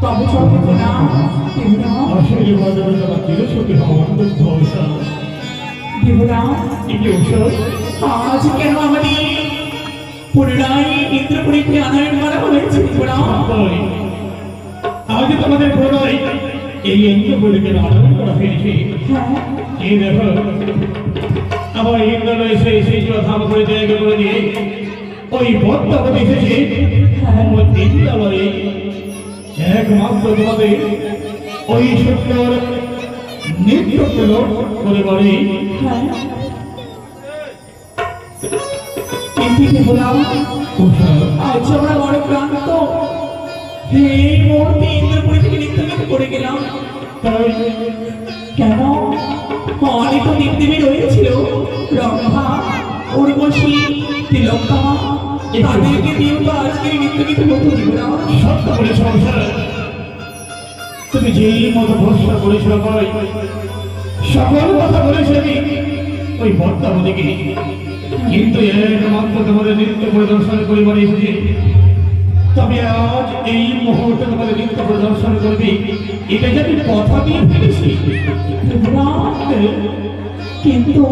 তবে চলবে না আশীর্বাদ আজ কেন আমাদের পুনরায় ইন্দ্রপুরীতে আনায়ন করা হয়েছে আজ তোমাদের প্রণয় এই ইন্দ্রগুলিকে আনয়ন করা হয়েছে হ্যাঁ এই দেখো আমার ইন্দ্র এসে সেই ধাম করে জায়গা করে দিয়ে ওই বর্তমানে এসেছে আমার ইন্দ্রালয়ে একমাত্র তোমাদের ওই সুন্দর নৃত্য প্রয়োগ করে হ্যাঁ। দেবরা উষা আজ আমরা বড় ক্লান্ত এই মুহূর্তে ইন্দ্রপুরী থেকে নিত্যমিত করে গেলাম। তাই কেন? অনেক দেবদেবী রয়েছিল। রম্ভা উর্বশী তিলকা তাদেরকে দিয়েও তো আজকের নিত্যমিত হতো দেবরা সত্য করে সংসার তুমি যেই মতো ভরসা করেছ ভাই সকল কথা বলেছি ওই বর্তাবতীকে কিন্তু একমাত্র তোমাদের নৃত্য পরিদর্শন পরিবারে এসেছে। তবে আজ এই মুহূর্তে তোমাদের নৃত্য পরিদর্শন করবে। এটা যে আমি কথা দিয়ে ফেলেছি। কিন্তু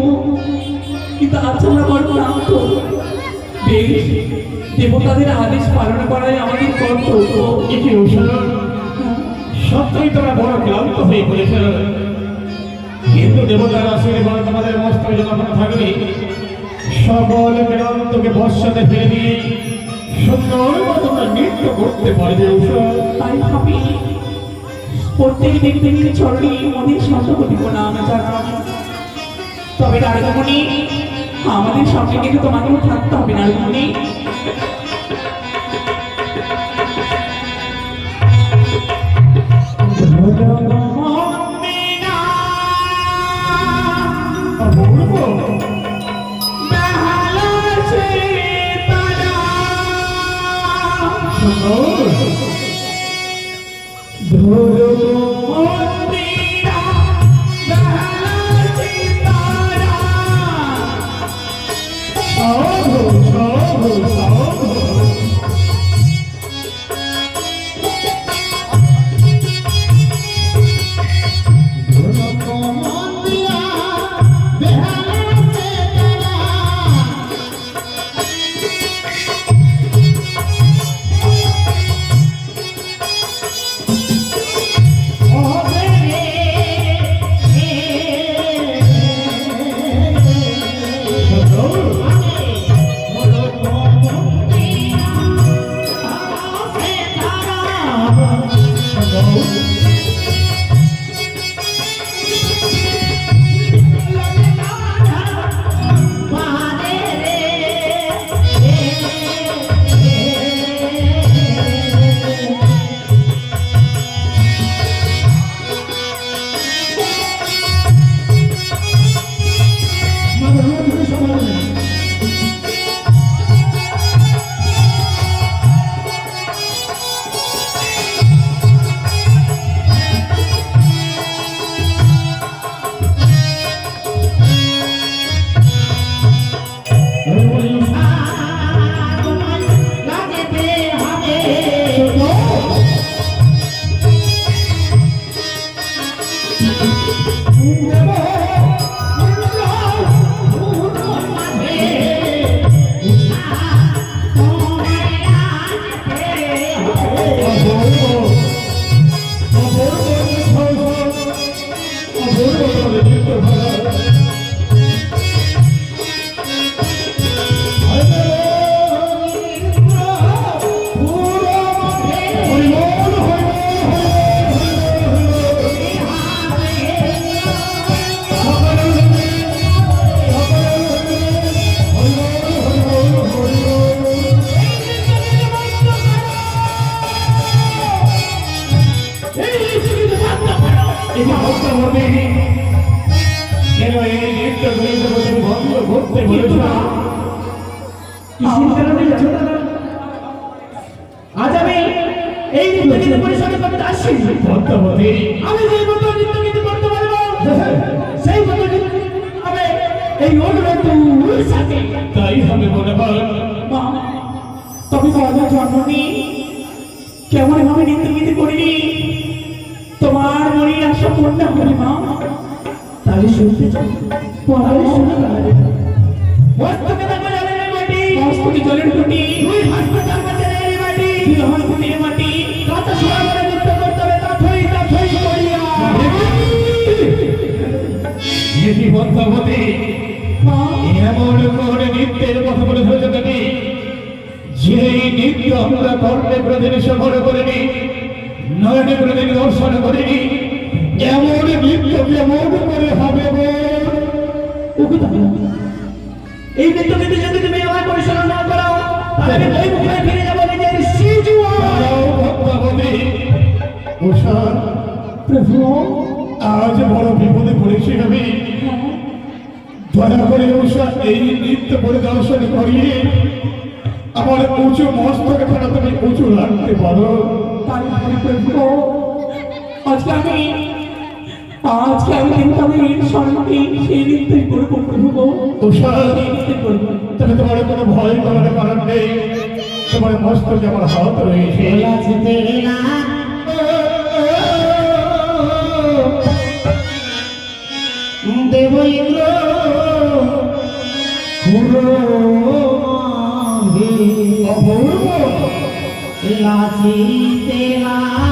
কিন্তু আজ আমরা বড় ক্লান্ত বেশ দেবতাদের আদেশ পালন করাই আমাদের কর্তব্য। এটি ঔষধ সত্যই তোমরা বড় ক্লান্ত হয়ে পড়েছ। কিন্তু দেবতার আশীর্বাদ তোমাদের মস্তকে যখন থাকবে সকল ক্লান্তকে বর্ষাতে ফেলে দিয়ে সুন্দর তোমরা নৃত্য করতে পারবে ঔষধ তাই ভাবি প্রত্যেক ব্যক্তির চরণে করিব না আমরা জানাব তবে নারদমণি আমাদের সঙ্গে কিন্তু তোমাকেও থাকতে হবে নারদমণি অপূর্ব সুন্দর হবে মনে হয় মা তবে বলো জন্মনি কেমন ভাবে নিত্যমিতি করিনি তোমার মনের আশা পূর্ণ হবে মা তাহলে শুনতে চাই তাহলে শুনে মস্তকে দেখা যাবে রে মাটি মস্তকে জলের ঘটি দুই হাসপাতাল কাছে রে মাটি দুই হাসপাতালের মাটি কাঁচা সোয়া করে মুক্ত করতে হবে তাথই তাথই করিয়া ইতি বদ্ধবতী মা এমন করে নিত্যের কথা বলে ধরেছে তুমি যে নিত্য আমরা কর্মে প্রতিদিন সফল করিনি, নয়নে প্রতিদিন দর্শন করিনি, এমন নিত্য কেমন করে হবে এই মৃত্যুকে যদি তুমি আমার পরিচালনা না করাও, তাহলে ওই মুখে ফিরে যাব নিজের প্রভু, আজ বড় বিপদে পড়েছি আমি। দয়া করে উষা এই নিত্য পরিদর্শন করিয়ে আমার উঁচু মস্তকে ছাড়া তুমি উঁচু রাখতে পারো। আজকে আমি আজকে আমি কিন্তু আমি স্বর্ণকে সেই নৃত্যই করব প্রভু তবে তোমার কোনো ভয় করার কারণ নেই। তোমার মস্তকে আমার হাত রয়েছে। দেব ইন্দ্র la chiste la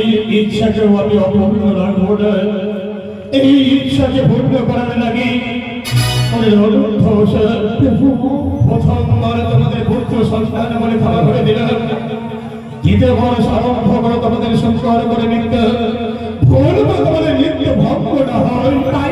এই ইচ্ছাকে আমি অপূর্ণ রাখব না এই ইচ্ছাকে পূর্ণ করার লাগে তোমাদের করে দিলাম। দ্বিতীয় বর্ষ তোমাদের সংস্কার করে নিত্য বলব তোমাদের নিত্য ভঙ্গ না হয়। তাই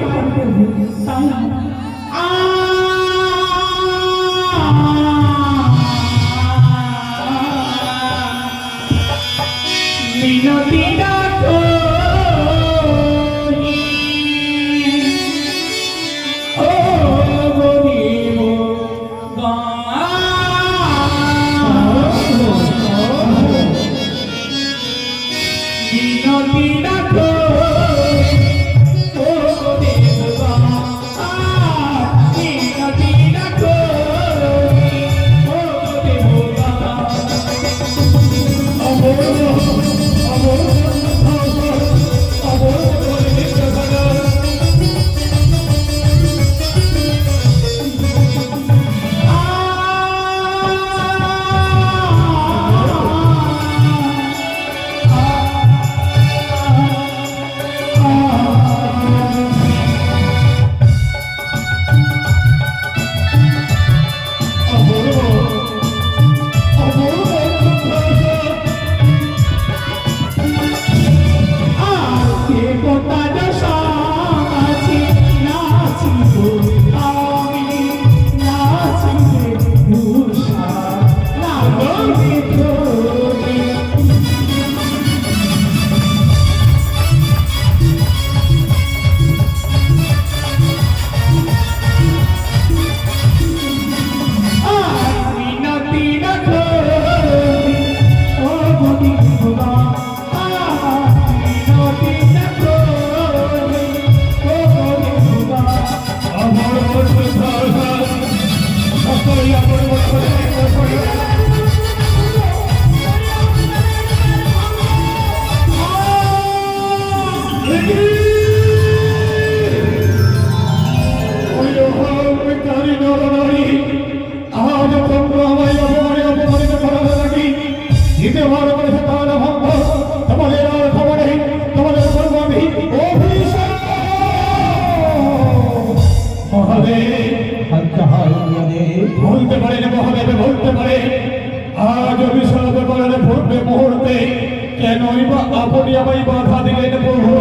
অনিব আপনিয়াবাই বাধা দিলেন প্রভু।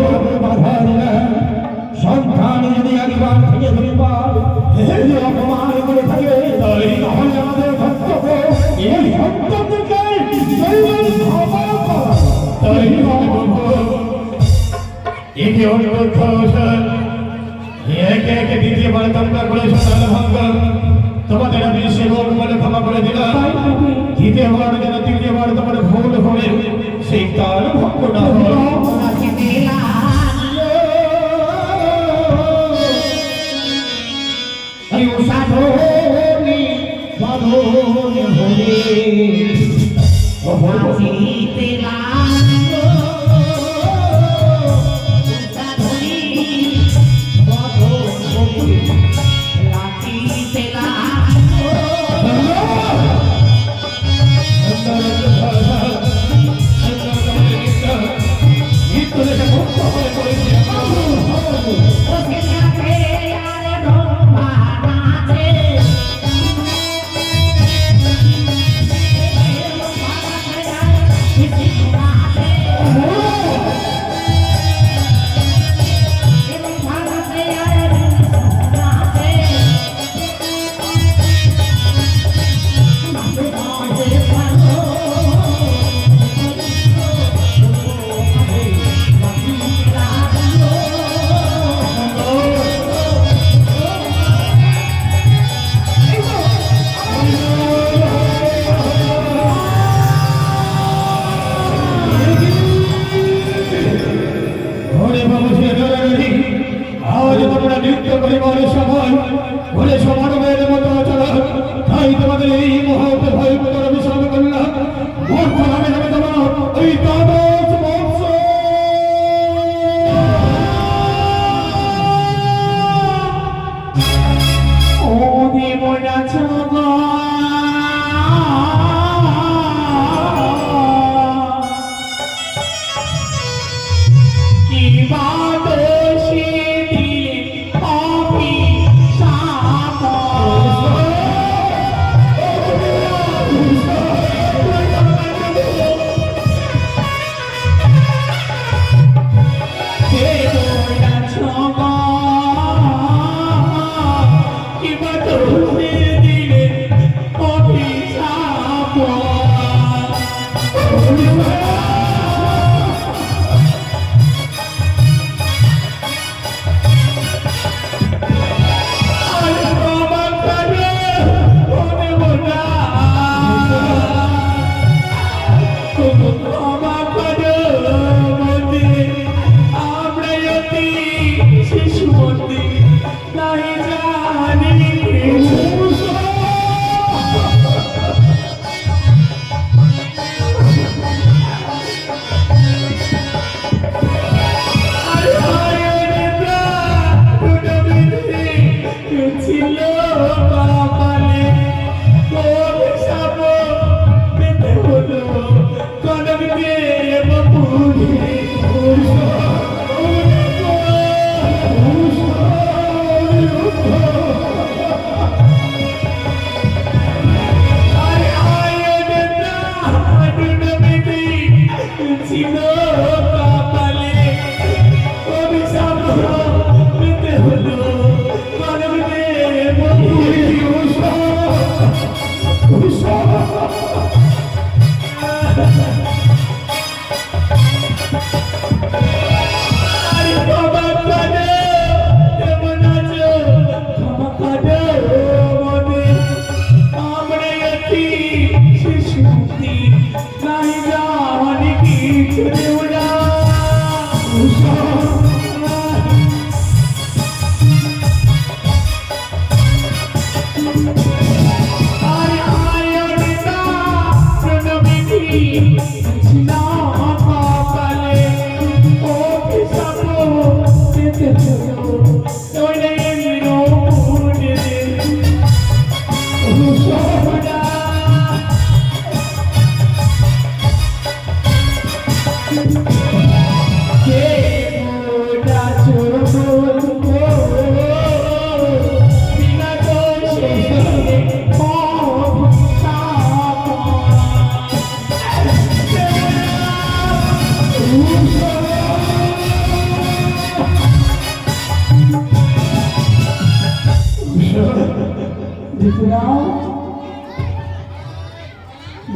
বাধা দিলেন। সন্তান যদি একবার থেকে ধরে পায় অপমান করে থাকে তাই নয় আমাদের ভক্তকে এই ভক্তকে তাই একে অনুরোধ একে একে দ্বিতীয়বার তোমরা করেছ তালভঙ্গ তোমাদের আমি সেবক বলে ক্ষমা করে দিলাম। দ্বিতীয়বার যেন তৃতীয়বার তোমার ভুল হয়ে সেই তার ভক্তরা হয়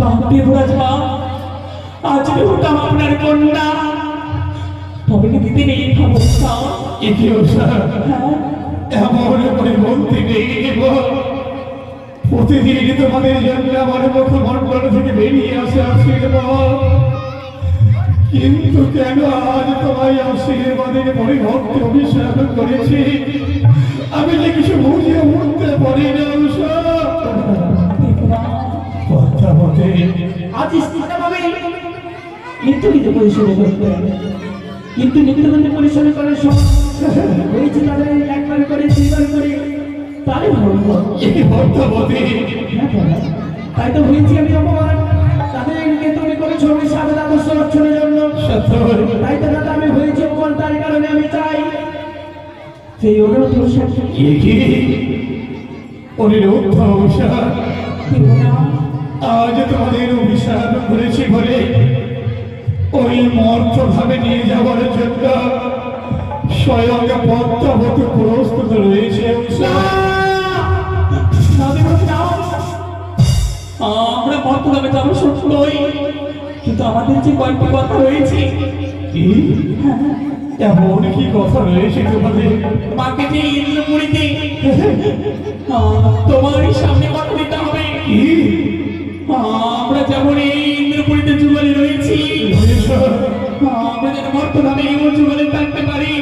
বাপরে বুড়াজমা আজকে হতাম আপনার কন্যা। তবে কি দিতে নেই অবস্থা? হ্যাঁ। এমন করে বলতে নেই। প্রতিদিন তোমাদের জন্য আমার মুখ মন্ডল থেকে বেরিয়ে আসে আশীর্বাদ। কিন্তু কেন আজ তোমায় আশীর্বাদের পরিবর্তে অভিশাপ করেছি? আমি যে কিছু বুঝে উঠতে পারি না আজ নিত্যগীত পরিশোধ করতে হবে কিন্তু নিত্যগীত পরিশোধ করার সময় হয়েছে তাদের একবার করে দুইবার করে বর্তমানে তাই তো হয়েছি আমি অপমান তাদেরকে তুমি করেছ আমি সাদা আদর্শ রক্ষণের জন্য তাই তো দাদা আমি হয়েছি অপমান তার কারণে আমি চাই সেই অনুরোধ আজ তোমাদের অভিশাপ করেছি বলে ওই মর্ত ভাবে নিয়ে যাওয়ার জন্য স্বয়ং পদ্মাবত প্রস্তুত রয়েছে। আমরা বর্তমানে যাব সত্যই কিন্তু আমাদের যে কয়েকটি কথা রয়েছে। কি? এমন কি কথা রয়েছে তোমাদের? মাকে যে ইন্দ্রপুরীতে তোমারই সামনে বর্তমানে এই যুগলে থাকতে পারি?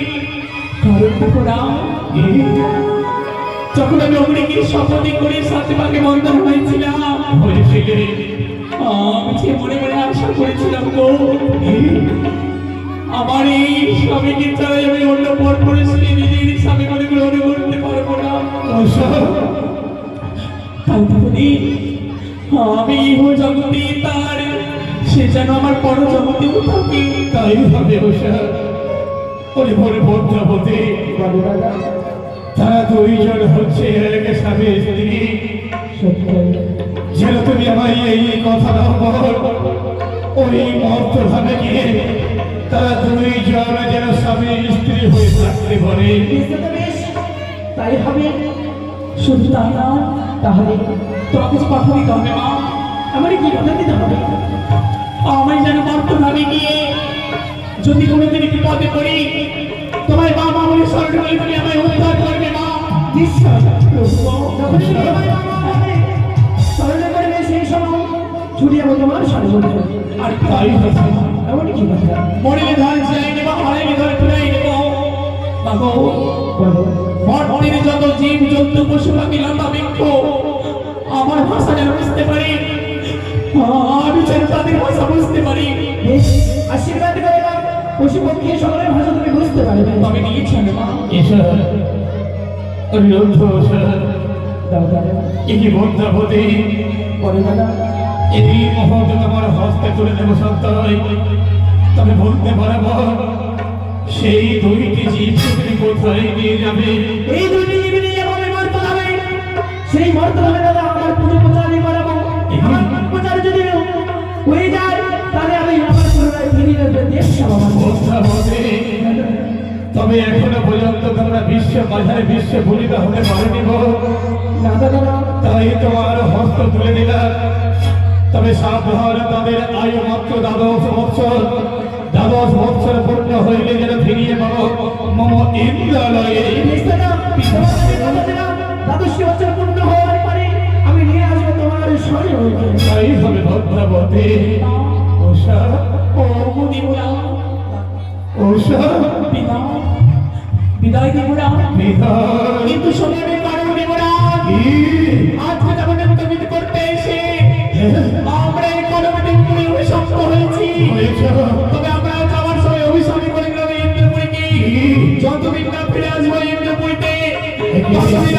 যখন আমি অগ্নিকে শপথি করে সাথে পাকে বন্ধন হয়েছিলাম মনে মনে আশা করেছিলাম গো আমার এই স্বামীকে ছাড়াই আমি অন্য পর পরিস্থিতি নিজের স্বামী মনে গ্রহণ করতে পারব না। তাই আমি ইহ জগতে তার সে যেন আমার পর জগতেও থাকে তাই হবে উষা ওরে ভোরে পদ্মাবতী তারা দুইজন হচ্ছে, এক স্বামী স্ত্রী যেন তুমি আমায় এই কথা দাও বল, ওই মর্ত ভাবে গিয়ে তারা দুইজন যেন স্বামী স্ত্রী হয়ে থাকতে পারে। তাই হবে। শুধু তাই না তাহলে তোমাকে কথা দিতে হবে মা আমার কি কথা দিতে হবে? আমি যেন বর্তমানে গিয়ে যদি কোনোদিন বিপদে পড়ি তোমার মা বলে স্মরণ করে তুমি আমায় উদ্ধার করবে মা নিশ্চয়। বাবা হবে, করবে সেই সময় ছুটি যাব তোমার সর্বত্র আর কি কথা? মরিলে ধান চাই নেব হারাইলে ধরে ফিরাই নেব। বাবু বলো যত জীব জন্তু পশু পাখি লতা বৃক্ষ আমার ভাষা যেন বুঝতে পারি আমি যেন তাদের ভাষা বুঝতে পারি আশীর্বাদ করলাম পশু পক্ষী সকলের ভাষা তুমি বুঝতে পারবে তবে দাদা এই তোমার হস্তে তুলে দেবো সত্যই তবে বলতে পারব সেই দুইটি জীবকে তুমি কোথায় নিয়ে যাবে এই দুইটি জীবী নিয়ে যাব সেই মর্তধামে দাদা। তবে এখনও পর্যন্ত তোমরা বিশ্ব বাজারে বিশ্বে ভূমিকা হতে পারেনি তাই তোমার হস্ত তুলে দিলাম। তবে সাবধান তাদের আয়ু মাত্র দ্বাদশ বৎসর দ্বাদশ বৎসর পূর্ণ হইলে যেন ফিরিয়ে পাবো মম ইন্দ্রালয়ে। দ্বাদশী পূর্ণ আমি তাই হবে বিদায় দিবুরা কিন্তু শোনে কারণ দিবুরা ইন্টারভিউ করতে এসে আমরা এই কলমে পুরো অভিশপ্ত হয়েছি। হয়েছে। তবে আমরা যাওয়ার সময় অভিশাপী করে গেলাম ইন্দ্রপুরীকে। যতদিন না ফিরে আসব ইন্দ্রপুরীতে ততদিন